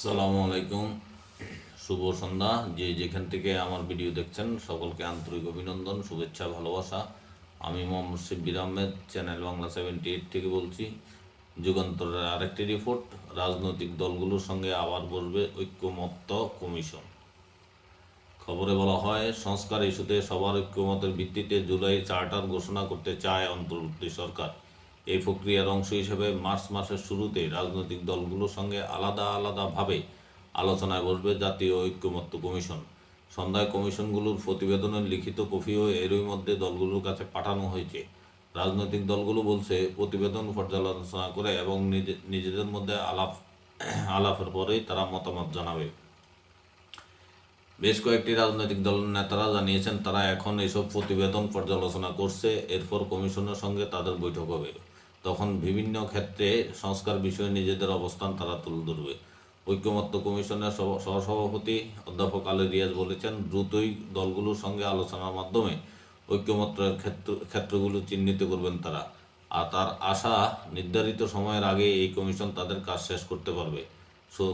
আসসালামু আলাইকুম। শুভ সন্ধ্যা। যে যেখান থেকে আমার ভিডিও দেখছেন, সকলকে আন্তরিক অভিনন্দন, শুভেচ্ছা, ভালোবাসা। আমি Mohammad Shibbir Ahmed, channel Bangla seventy eight থেকে বলছি। যুগান্তরের আরেকটি রিপোর্ট রাজনৈতিক দলগুলোর সঙ্গে আবার বসবে ঐক্যমত্য কমিশন। খবরে বলা হয়, সংস্কার ইস্যুতে সবার ঐক্যমতের ভিত্তিতে জুলাই চার্টার ঘোষণা করতে চায় অন্তর্বর্তী সরকার। এই প্রক্রিয়ার অংশ হিসেবে মার্চ মাসের শুরুতে রাজনৈতিক দলগুলোর সঙ্গে আলাদা আলাদাভাবে আলোচনায় বসবে জাতীয় ঐক্যমত্য কমিশন। সন্ধ্যায় কমিশনগুলোর প্রতিবেদনের লিখিত কপিও এরই মধ্যে দলগুলোর কাছে পাঠানো হয়েছে। রাজনৈতিক দলগুলো বলছে, প্রতিবেদন পর্যালোচনা করে এবং নিজে নিজেদের মধ্যে আলাপ আলাপের পরেই তারা মতামত জানাবে। বেশ কয়েকটি রাজনৈতিক দলের নেতারা জানিয়েছেন, তারা এখন এসব প্রতিবেদন পর্যালোচনা করছে। এরপর কমিশনের সঙ্গে তাদের বৈঠক হবে। তখন বিভিন্ন ক্ষেত্রে সংস্কার বিষয়ে নিজেদের অবস্থান তারা তুলে ধরবে। ঐক্যমত্য কমিশনের সহ- সহসভাপতি অধ্যাপক আলী রিয়াজ বলেছেন, দ্রুতই দলগুলোর সঙ্গে আলোচনার মাধ্যমে ঐক্যমত্যের ক্ষেত্র, ক্ষেত্রগুলো চিহ্নিত করবেন তারা। আর তার আশা, নির্ধারিত সময়ের আগে এই কমিশন তাদের কাজ শেষ করতে পারবে।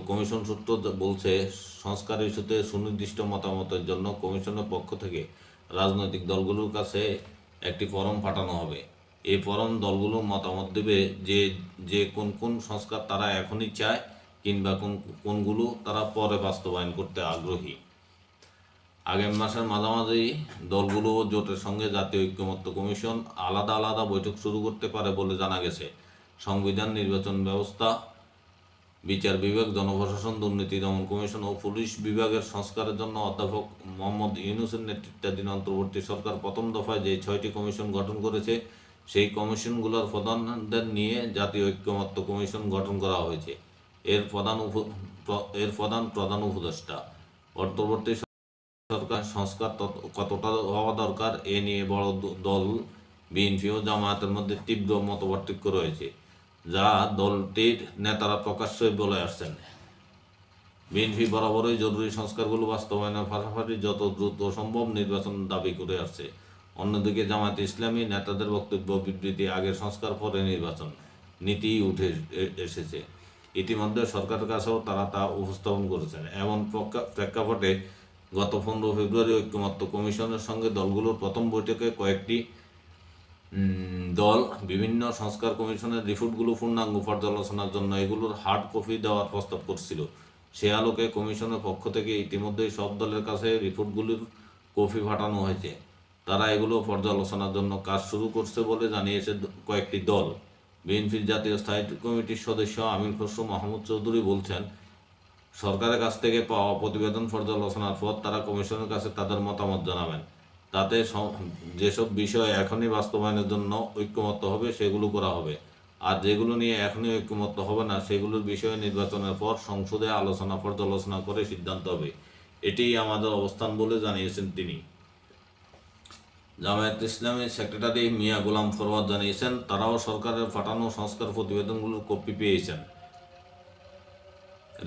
কমিশন সূত্র বলছে, সংস্কার ইস্যুতে সুনির্দিষ্ট মতামতের জন্য কমিশনের পক্ষ থেকে রাজনৈতিক দলগুলোর কাছে একটি ফরম পাঠানো হবে। এই ফরম দলগুলো মতামত দেবে যে যে কোন কোন সংস্কার তারা এখনই চায় কিংবা কোন, কোনগুলো তারা পরে বাস্তবায়ন করতে আগ্রহী। আগামী মাসের মাঝামাঝি দলগুলো ও জোটের সঙ্গে জাতীয় ঐক্যমত্য কমিশন আলাদা আলাদা বৈঠক শুরু করতে পারে বলে জানা গেছে। সংবিধান নির্বাচন ব্যবস্থা, বিচার বিভাগ, জনপ্রশাসন, দুর্নীতি দমন কমিশন ও পুলিশ বিভাগের সংস্কারের জন্য অধ্যাপক মোহাম্মদ ইউনুসের নেতৃত্বাধীন অন্তর্বর্তী সরকার প্রথম দফায় যে ছয়টি কমিশন গঠন করেছে সেই কমিশনগুলোর প্রধানদের নিয়ে জাতীয় ঐক্যমত্য কমিশন গঠন করা হয়েছে। এর প্রধান উপ- এর প্রধান প্রধান উপদেষ্টা। অন্তর্বর্তী সরকার সংস্কার কতটা হওয়া দরকার এ নিয়ে বড় দল, বিএনপি ও জামায়াতের মধ্যে তীব্র মতপার্থক্য রয়েছে, যা দলটির নেতারা প্রকাশ্যই বলে আসছেন। বিএনপি বরাবরই জরুরি সংস্কারগুলো বাস্তবায়নের পাশাপাশি যত দ্রুত সম্ভব নির্বাচন দাবি করে আসছে। অন্যদিকে জামায়াত ইসলামী নেতাদের বক্তব্য, বিবৃতি, আগের সংস্কার, পরে নির্বাচন নীতি উঠে এসেছে। ইতিমধ্যে সরকারের কাছেও তারা তা উপস্থাপন করেছেন। এমন প্রকা- প্রেক্ষাপটে গত পনেরো ফেব্রুয়ারি ঐক্যমত্য কমিশনের সঙ্গে দলগুলোর প্রথম বৈঠকে কয়েকটি দল বিভিন্ন সংস্কার কমিশনের রিপোর্টগুলো পূর্ণাঙ্গ পর্যালোচনার জন্য এগুলোর হার্ড কপি দেওয়ার প্রস্তাব করছিল। সে আলোকে কমিশনের পক্ষ থেকে ইতিমধ্যেই সব দলের কাছে রিপোর্টগুলির কপি পাঠানো হয়েছে। তারা এগুলো পর্যালোচনার জন্য কাজ শুরু করছে বলে জানিয়েছে কয়েকটি দল। বিএনপির জাতীয় স্থায়ী কমিটির সদস্য আমির খসরু মাহমুদ চৌধুরী বলছেন, সরকারের কাছ থেকে পাওয়া প্রতিবেদন পর্যালোচনার পর তারা কমিশনের কাছে তাদের মতামত জানাবেন। তাতে যেসব বিষয় এখনই বাস্তবায়নের জন্য ঐক্যমত্য হবে, সেগুলো করা হবে। আর যেগুলো নিয়ে এখনই ঐক্যমত্য হবে না, সেগুলোর বিষয়ে নির্বাচনের পর সংসদে আলোচনা পর্যালোচনা করে সিদ্ধান্ত হবে। এটিই আমাদের অবস্থান বলে জানিয়েছেন তিনি। জামায়াত ইসলামের সেক্রেটারি মিয়া গোলাম ফরওয়াদ জানিয়েছেন, তারাও সরকারের পাঠানো সংস্কার প্রতিবেদনগুলোর কপি পেয়েছেন।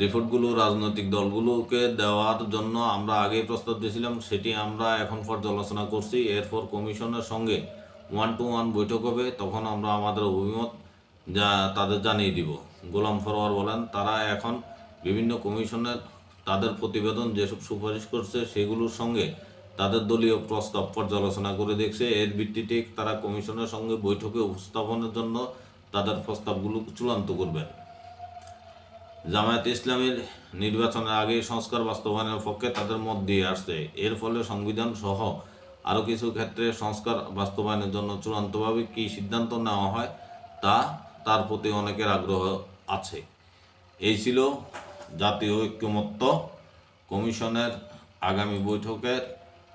রিপোর্টগুলো, রাজনৈতিক দলগুলোকে দেওয়ার জন্য আমরা আগেই প্রস্তাব দিয়েছিলাম, সেটি আমরা এখন পর্যালোচনা করছি। এরপর কমিশনের সঙ্গে ওয়ান টু ওয়ান বৈঠক হবে, তখন আমরা আমাদের অভিমত যা, তাদের জানিয়ে দিব। গোলাম ফরওয়ার বলেন, তারা এখন বিভিন্ন কমিশনের তাদের প্রতিবেদন যেসব সুপারিশ করছে, সেগুলোর সঙ্গে তাদের দলীয় প্রস্তাব পর্যালোচনা করে দেখছে। এর ভিত্তিতে তারা কমিশনের সঙ্গে বৈঠকে উপস্থাপনের জন্য তাদের প্রস্তাবগুলো চূড়ান্ত করবেন। জামায়াত ইসলামের নির্বাচনের আগে সংস্কার বাস্তবায়নের পক্ষে তাদের মত দিয়ে আসছে। এর ফলে সংবিধান সহ আরও কিছু ক্ষেত্রে সংস্কার বাস্তবায়নের জন্য চূড়ান্তভাবে কী সিদ্ধান্ত নেওয়া হয় তা তার প্রতি অনেকের আগ্রহ আছে। এই ছিল জাতীয় ঐক্যমত্য কমিশনের আগামী বৈঠকের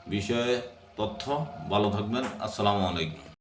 বিষয়ে তথ্য ভালো থাকবেন। আসসালামু আলাইকুম।